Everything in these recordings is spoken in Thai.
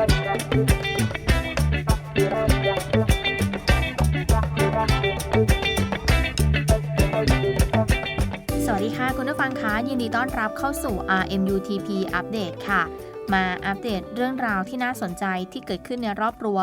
สวัสดีค่ะ คุณผู้ฟังคะยินดีต้อนรับเข้าสู่ RMUTP อัปเดตค่ะ มาอัปเดตเรื่องราวที่น่าสนใจที่เกิดขึ้นในรอบรั้ว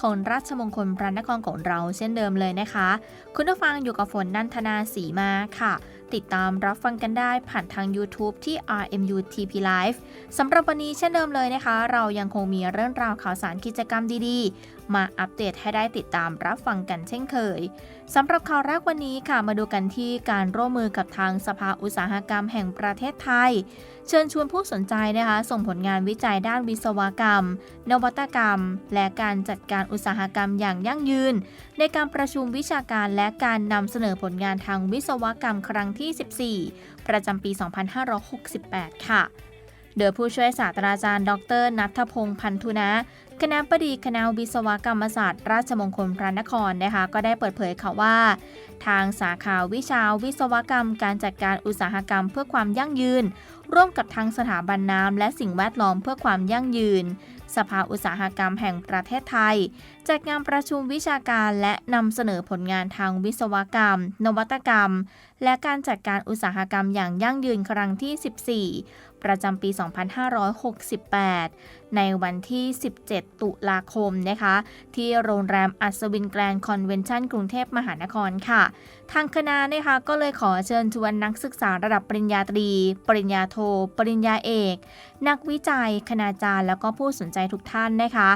ของราชมงคลพระนครของเราเช่นเดิมเลยนะคะ คุณผู้ฟังอยู่กับฝนนันทนาสีมาค่ะ ติดตามรับฟังกันได้ผ่านทาง YouTube ที่ RMUTP Live สำหรับวันนี้เช่นเดิมเลยนะคะ เรายังคงมีเรื่องราวข่าวสารกิจกรรมดีๆ มาอัปเดตให้ได้ติดตามรับฟังกันเช่นเคยสำหรับข่าวแรกวันนี้ค่ะมาดูกันที่การร่วมมือกับทางสภาอุตสาหกรรมแห่งประเทศไทย เชิญชวนผู้สนใจนะคะ ส่งผลงานวิจัยด้านวิศวกรรม นวัตกรรม และการจัดการอุตสาหกรรมอย่างยั่งยืน ในการประชุมวิชาการและการนำเสนอผลงานทางวิศวกรรมครั้งที่ 14 ประจำปี 2568 ค่ะ โดยผู้ช่วยศาสตราจารย์ ดรนัทพงศ์พันธุนะ คณะบดีคณะวิศวกรรมศาสตร์ ราชมงคลพระนครนะคะ ก็ได้เปิดเผยค่ะว่า ทางสาขาวิชาวิศวกรรม การจัดการอุตสาหกรรมเพื่อความยั่งยืน ร่วมกับทางสถาบันน้ำและสิ่งแวดล้อมเพื่อความยั่งยืน สภาอุตสาหกรรมแห่งประเทศไทย จัดงานประชุมวิชาการและนำเสนอผลงานทางวิศวกรรม นวัตกรรม และการจัดการอุตสาหกรรมอย่างยั่งยืนครั้งที่ 14 ประจำปี 2568 ในวันที่ 17 ตุลาคมนะคะ ที่โรงแรมอัศวินแกรนด์คอนเวนชั่นกรุงเทพมหานครค่ะ ทางคณะนะคะก็เลยขอเชิญชวนนักศึกษาระดับปริญญาตรี ปริญญาโท ปริญญาเอก นักวิจัย คณาจารย์ แล้วก็ผู้สนใจทุกท่านนะคะ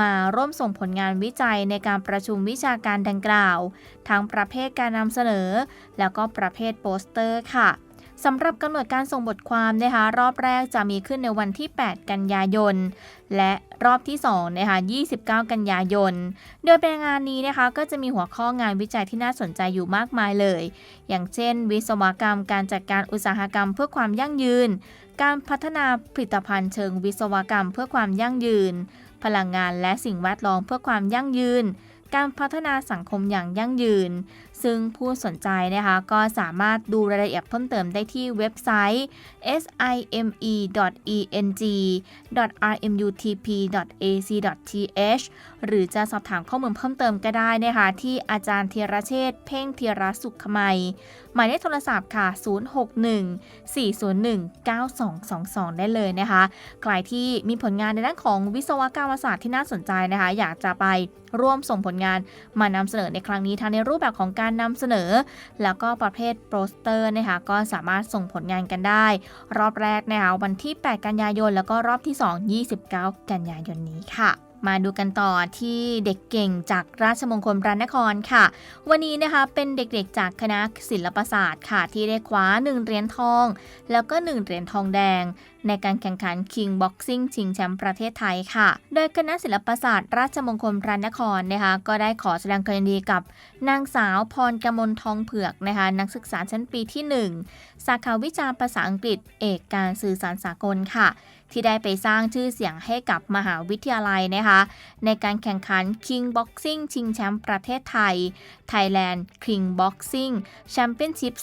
มาร่วมส่งผลงานวิจัยในการประชุมวิชาการดังกล่าว ทั้งประเภทการนำเสนอ แล้วก็ประเภทโปสเตอร์ค่ะ สำหรับกำหนดการส่งบทความนะคะรอบแรกจะมีขึ้นในวันที่ 8 กันยายน และรอบที่2นะคะ29 กันยายน โดยเป็นงานนี้นะคะก็จะมีหัวข้องานวิจัยที่น่าสนใจอยู่มากมายเลย อย่างเช่น วิศวกรรมการจัดการอุตสาหกรรมเพื่อความยั่งยืน การพัฒนาผลิตภัณฑ์เชิงวิศวกรรมเพื่อความยั่งยืน พลังงานและสิ่งแวดล้อมเพื่อความยั่งยืน การพัฒนาสังคมอย่างยั่งยืน ซึ่งผู้สนใจนะคะก็สามารถดูรายละเอียดเพิ่มเติมได้ที่เว็บไซต์ sime.eng.rmutp.ac.th หรือจะสอบถามข้อมูลเพิ่มเติมก็ได้นะคะที่อาจารย์เทียรเชษเพ่งเทียรสุขมัย หมายเลขโทรศัพท์ค่ะ 061-401-9222 ได้เลยนะคะใครที่มีผลงานในด้านของวิศวกรรมศาสตร์ที่น่าสนใจนะคะ อยากจะไปร่วมส่งผลงานมานำเสนอในครั้งนี้ทั้งในรูปแบบของการนำเสนอ แล้วก็ประเภทโปสเตอร์นะคะก็สามารถส่งผลงานกันได้ รอบแรกนะคะวันที่ 8 กันยายน แล้วก็รอบที่ 2 29 กันยายนนี้ค่ะ มาดูกันต่อที่เด็กเก่งจากราชมงคลพระนครค่ะ วันนี้นะคะเป็นเด็กๆจากคณะศิลปศาสตร์ค่ะ ที่ได้คว้า 1 เหรียญทอง แล้วก็ 1 เหรียญทองแดง ในการแข่งขัน King Boxing ชิงแชมป์ประเทศไทยค่ะ โดยคณะศิลปศาสตร์ ราชมงคลพระนครนะคะก็ได้ขอแสดงความยินดีกับนางสาวพรกมลทองเผือกนะคะนักศึกษาชั้นปีที่ 1 สาขาวิชาภาษาอังกฤษ เอกการสื่อสารสากลค่ะ ที่ได้ไปสร้างชื่อเสียงให้กับมหาวิทยาลัยนะคะ ในการแข่งขัน King Boxing ชิงแชมป์ประเทศไทย Thailand King Boxing Championship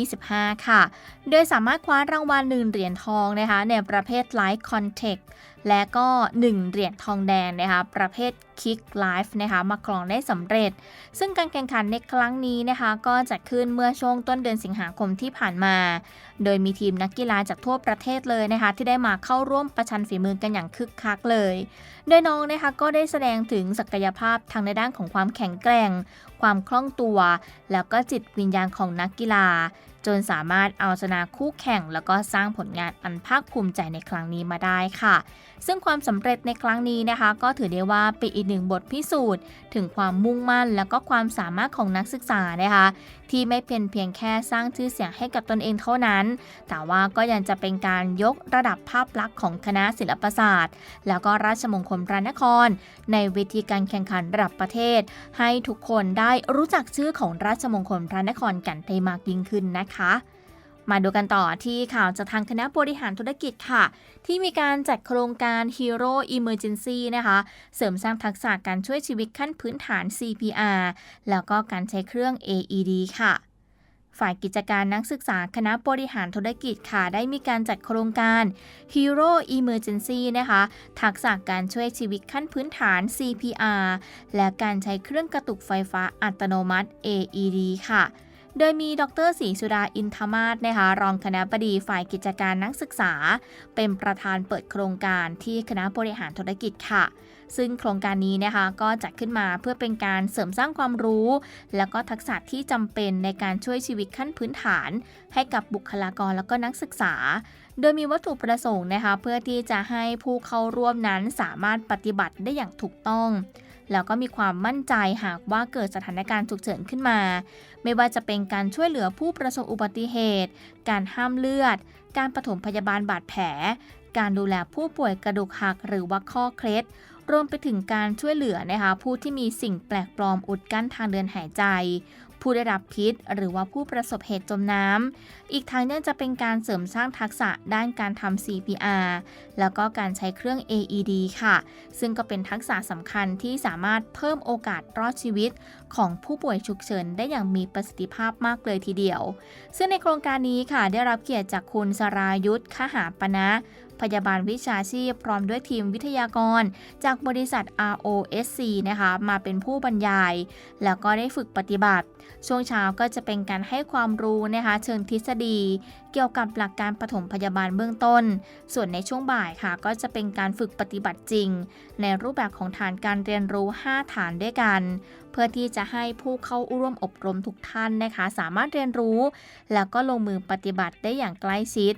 2025 ค่ะ โดยสามารถคว้ารางวัล1เหรียญทองนะคะ ในประเภท Light Contact และก็ 1 เหรียญทองแดงนะคะประเภท Kick Live นะคะมาครองได้สำเร็จ ซึ่งการแข่งขันในครั้งนี้นะคะ ก็จัดขึ้นเมื่อช่วงต้นเดือนสิงหาคมที่ผ่านมา โดยมีทีมนักกีฬาจากทั่วประเทศเลยนะคะ ที่ได้มาเข้าร่วมประชันฝีมือกันอย่างคึกคักเลย โดยน้องนะคะก็ได้แสดงถึงศักยภาพทางในด้านของความแข็งแกร่ง ความคล่องตัว แล้วก็จิตวิญญาณของนักกีฬา จนสามารถเอาชนะคู่แข่ง แล้วก็สร้างผลงานอันภาคภูมิใจในครั้งนี้มาได้ค่ะ ซึ่งความสำเร็จในครั้งนี้นะคะ ก็ถือได้ว่าเป็นอีกหนึ่งบทพิสูจน์ ถึงความมุ่งมั่น แล้วก็ความสามารถของนักศึกษานะคะ ที่ไม่เป็นเพียงแค่สร้างชื่อเสียงให้กับตนเองเท่านั้น แต่ว่าก็ยังจะเป็นการยกระดับภาพลักษณ์ของคณะศิลปศาสตร์ แล้วก็ราชมงคลพระนคร ในเวทีการแข่งขันระดับประเทศ ให้ทุกคนได้รู้จักชื่อของราชมงคลพระนครกันได้มากยิ่งขึ้นนะคะมาดูกันต่อที่ข่าวจากทางคณะบริหารธุรกิจค่ะ ที่มีการจัดโครงการ Hero Emergency นะคะ เสริมสร้างทักษะการช่วยชีวิตขั้นพื้นฐาน CPR แล้วก็การใช้เครื่อง AED ค่ะฝ่ายกิจการนักศึกษาคณะบริหารธุรกิจค่ะ ได้มีการจัดโครงการ Hero Emergency นะคะ ทักษะการช่วยชีวิตขั้นพื้นฐาน CPR และการใช้เครื่องกระตุกไฟฟ้าอัตโนมัติ AED ค่ะ โดยมีดรศรีสุดาอินทมาศนะคะรองคณะบดีฝ่ายกิจการนักศึกษา เป็นประธานเปิดโครงการที่คณะบริหารธุรกิจค่ะ ซึ่งโครงการนี้นะคะก็จัดขึ้นมาเพื่อเป็นการเสริมสร้างความรู้ แล้วก็ทักษะที่จำเป็นในการช่วยชีวิตขั้นพื้นฐาน ให้กับบุคลากรแล้วก็นักศึกษา โดยมีวัตถุประสงค์นะคะเพื่อที่จะให้ผู้เข้าร่วมนั้นสามารถปฏิบัติได้อย่างถูกต้อง แล้วก็มีความมั่นใจหากว่าเกิดสถานการณ์ฉุกเฉินขึ้นมา ไม่ว่าจะเป็นการช่วยเหลือผู้ประสบอุบัติเหตุ การห้ามเลือด การปฐมพยาบาลบาดแผล การดูแลผู้ป่วยกระดูกหักหรือว่าข้อเคล็ดรวมไปถึงการช่วยเหลือนะคะผู้ที่มีสิ่งแปลกปลอมอุดกั้นทางเดินหายใจ ผู้ได้รับพิษ หรือว่าผู้ประสบเหตุจมน้ำ อีกทางเนี่ยจะเป็นการเสริมสร้างทักษะด้านการทำ CPR แล้วก็การใช้เครื่อง AED ค่ะ ซึ่งก็เป็นทักษะสำคัญที่สามารถเพิ่มโอกาสรอดชีวิต ของผู้ป่วยฉุกเฉินได้อย่างมีประสิทธิภาพมากเลยทีเดียว ซึ่งในโครงการนี้ค่ะได้รับเกียรติจากคุณสรายุทธคหาปณะพยาบาลวิชาชีพพร้อมด้วยทีมวิทยากร จากบริษัท ROSC นะคะ มาเป็นผู้บรรยาย แล้วก็ได้ฝึกปฏิบัติ ช่วงเช้าก็จะเป็นการให้ความรู้นะคะ เชิงทฤษฎี เกี่ยวกับหลักการปฐมพยาบาลเบื้องต้น ส่วนในช่วงบ่ายค่ะ ก็จะเป็นการฝึกปฏิบัติจริง ในรูปแบบของฐานการเรียนรู้ 5 ฐานด้วยกัน เพื่อที่จะให้ผู้เข้าร่วมอบรมทุกท่านนะคะ สามารถเรียนรู้ แล้วก็ลงมือปฏิบัติได้อย่างใกล้ชิด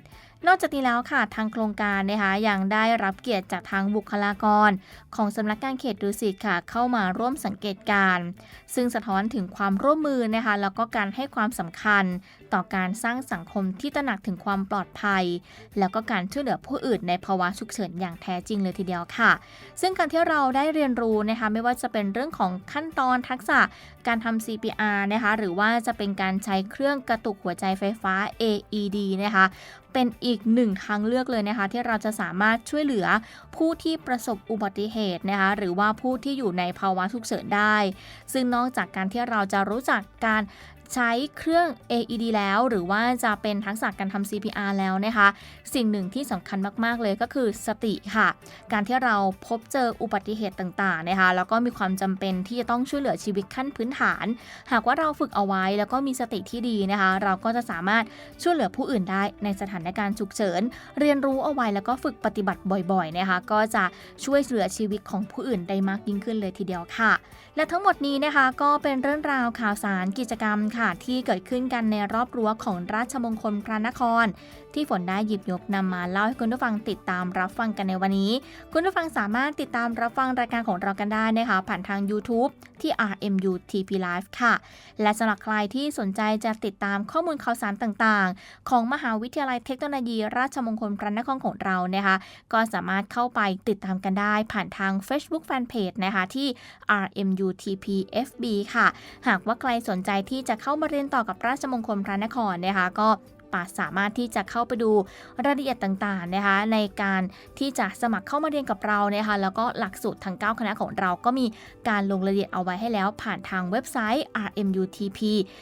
นอกจากนี้แล้วค่ะทางโครงการนะคะยังได้รับเกียรติจากทางบุคลากร ของสำนักงานเขตดุสิตค่ะ เข้ามาร่วมสังเกตการณ์ซึ่งสะท้อนถึงความร่วมมือนะคะแล้วก็การให้ความสำคัญ ต่อการสร้างสังคมที่ตระหนักถึงความปลอดภัย แล้วก็การช่วยเหลือผู้อื่นในภาวะฉุกเฉินอย่างแท้จริงเลยทีเดียวค่ะ ซึ่งการที่เราได้เรียนรู้นะคะไม่ว่าจะเป็นเรื่องของขั้นตอนทักษะการทำ CPR นะคะหรือว่าจะเป็นการใช้เครื่องกระตุกหัวใจไฟฟ้า AED นะคะเป็นอีกหนึ่งทางเลือกเลยนะคะ ที่เราจะสามารถช่วยเหลือผู้ที่ประสบอุบัติเหตุนะคะหรือว่าผู้ที่อยู่ในภาวะฉุกเฉินได้ ซึ่งนอกจากการที่เราจะรู้จักการ ใช้เครื่อง AED แล้ว หรือว่าจะเป็นทักษะการทำ CPR แล้วนะคะ สิ่งหนึ่งที่สำคัญมากๆเลยก็คือสติค่ะ การที่เราพบเจออุบัติเหตุต่างๆนะคะ แล้วก็มีความจำเป็นที่จะต้องช่วยเหลือชีวิตขั้นพื้นฐาน หากว่าเราฝึกเอาไว้แล้วก็มีสติที่ดีนะคะ เราก็จะสามารถช่วยเหลือผู้อื่นได้ในสถานการณ์ฉุกเฉิน เรียนรู้เอาไว้แล้วก็ฝึกปฏิบัติบ่อยๆนะคะ ก็จะช่วยเหลือชีวิตของผู้อื่นได้มากยิ่งขึ้นเลยทีเดียวค่ะ และทั้งหมดนี้นะคะก็เป็นเรื่องราวข่าวสารกิจกรรมค่ะที่เกิดขึ้นกันในรอบรั้วของราชมงคลพระนคร ที่ฝนได้หยิบยกนำมาเล่าให้คุณผู้ฟังติดตามรับฟังกันในวันนี้ คุณผู้ฟังสามารถติดตามรับฟังรายการของเรากันได้นะคะ ผ่านทาง YouTube ที่ RMU TP Live ค่ะ และสำหรับใครที่สนใจจะติดตามข้อมูลข่าวสารต่างๆ ของมหาวิทยาลัยเทคโนโลยี ราชมงคลพระนครของเรานะคะ ก็สามารถเข้าไปติดตามกันได้ ผ่านทาง Facebook Fanpage นะคะที่ RMU TP FB ค่ะ หากว่าใครสนใจที่จะเข้ามาเรียนต่อกับราชมงคลพระนครนะคะก็ปาสามารถที่จะเข้าไปดูรายละเอียดต่างๆนะคะในการที่จะสมัครเข้ามาเรียนกับเรานะคะแล้วก็หลักสูตรทั้ง 9 คณะของเราก็มีการลงรายละเอียดเอาไว้ให้แล้วผ่านทางเว็บไซต์ rmutp.ac.th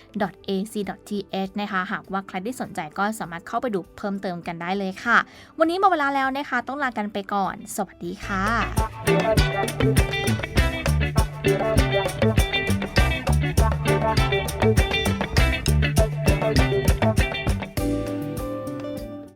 นะคะหากว่าใครที่สนใจก็สามารถเข้าไปดูเพิ่มเติมกันได้เลยค่ะ วันนี้หมดเวลาแล้วนะคะต้องลากันไปก่อน สวัสดีค่ะ